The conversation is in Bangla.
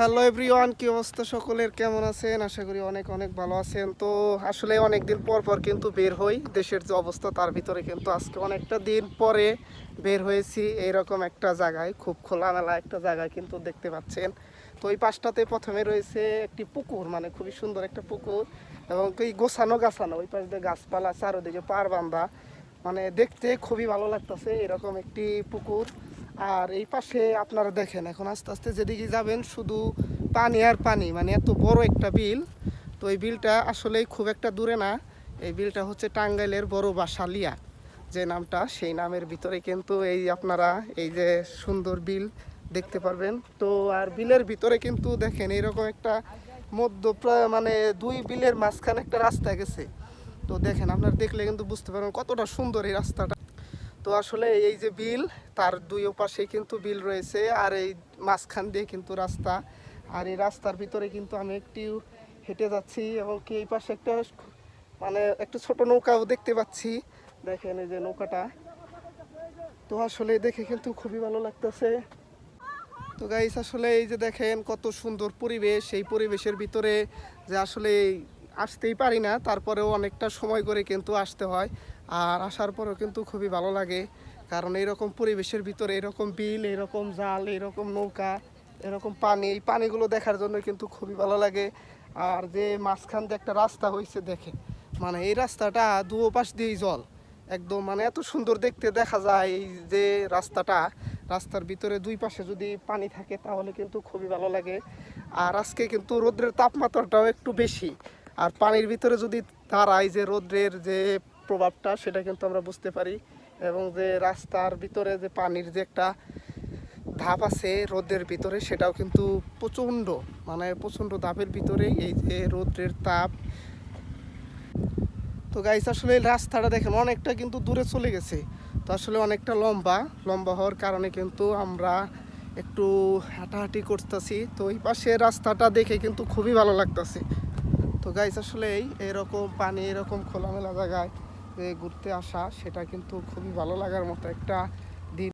হ্যালো এভরিওয়ান, কি অবস্থা সকলের? কেমন আছেন? আশা করি অনেক অনেক ভালো আছেন। তো আসলে অনেক দিন পর পর কিন্তু বের হই। দেশের যে অবস্থা, তার ভিতরে কিন্তু আজকে অনেকটা দিন পরে বের হয়েছি এইরকম একটা জায়গায়, খুব খোলামেলা একটা জায়গায় কিন্তু দেখতে পাচ্ছেন। তো এই পাশটাতে প্রথমে রয়েছে একটি পুকুর মানে খুবই সুন্দর একটা পুকুর এবং এই গোছানো গাছানো। ওই পাশ দিয়ে গাছপালা, চারোদিকে পার বান্ধা মানে দেখতে খুবই ভালো লাগতেছে, এরকম একটি পুকুর। আর এই পাশে আপনারা দেখেন, এখন আস্তে আস্তে যেদিকে যাবেন শুধু পানি আর পানি মানে এত বড় একটা বিল। তো এই বিলটা আসলেই খুব একটা দূরে না। এই বিলটা হচ্ছে টাঙ্গাইলের বড় বাসালিয়া যে নামটা, সেই নামের ভিতরে কিন্তু এই আপনারা এই যে সুন্দর বিল দেখতে পারবেন। তো আর বিলের ভিতরে কিন্তু দেখেন এইরকম একটা মধ্য মানে দুই বিলের মাঝখানে একটা রাস্তা গেছে। তো দেখেন, আপনারা দেখলে কিন্তু বুঝতে পারবেন কতটা সুন্দর এই রাস্তাটা। তো আসলে এই যে বিল, তার দুই পাশে কিন্তু বিল রয়েছে আর এই মাঝখান দিয়ে কিন্তু রাস্তা। আর এই রাস্তার ভিতরে কিন্তু আমি একটি হেঁটে যাচ্ছি এবং কি এই পাশে একটা মানে একটা ছোট নৌকাও দেখতে পাচ্ছি। দেখেন এই যে নৌকাটা। তো আসলে দেখে কিন্তু খুবই ভালো লাগতেছে। তো গাইস আসলে এই যে দেখেন কত সুন্দর পরিবেশ, এই পরিবেশের ভিতরে যে আসলে আসতেই পারি না। তারপরেও অনেকটা সময় করে কিন্তু আসতে হয়। আর আসার পরেও কিন্তু খুবই ভালো লাগে। কারণ এরকম পরিবেশের ভিতরে এরকম বিল, এরকম জাল, এরকম নৌকা, এরকম পানি, এই পানিগুলো দেখার জন্য কিন্তু খুবই ভালো লাগে। আর যে মাঝখান দিয়ে একটা রাস্তা হয়েছে দেখে মানে এই রাস্তাটা দু পাশ দিয়েই জল। একদম মানে এত সুন্দর দেখতে দেখা যায় এই যে রাস্তাটা। রাস্তার ভিতরে দুই পাশে যদি পানি থাকে তাহলে কিন্তু খুবই ভালো লাগে। আর আজকে কিন্তু রোদ্রের তাপমাত্রাটাও একটু বেশি। আর পানির ভিতরে যদি দাঁড়াই যে রোদ্রের যে প্রভাবটা, সেটা কিন্তু আমরা বুঝতে পারি। এবং যে রাস্তার ভিতরে যে পানির যে একটা ধাপ আছে রোদের ভিতরে, সেটাও কিন্তু প্রচণ্ড মানে প্রচণ্ড ধাপের ভিতরে এই যে রোদ্রের তাপ। তো গাইস আসলে রাস্তাটা দেখেন, অনেকটা কিন্তু দূরে চলে গেছে। তো আসলে অনেকটা লম্বা লম্বা হওয়ার কারণে কিন্তু আমরা একটু হাঁটাহাঁটি করতেছি। তো এই পাশে রাস্তাটা দেখে কিন্তু খুবই ভালো লাগতেছে। তো গাইস আসলে এরকম পানি, এরকম খোলামেলা জায়গায় ঘুরতে আসা, সেটা কিন্তু খুবই ভালো লাগার মতো একটা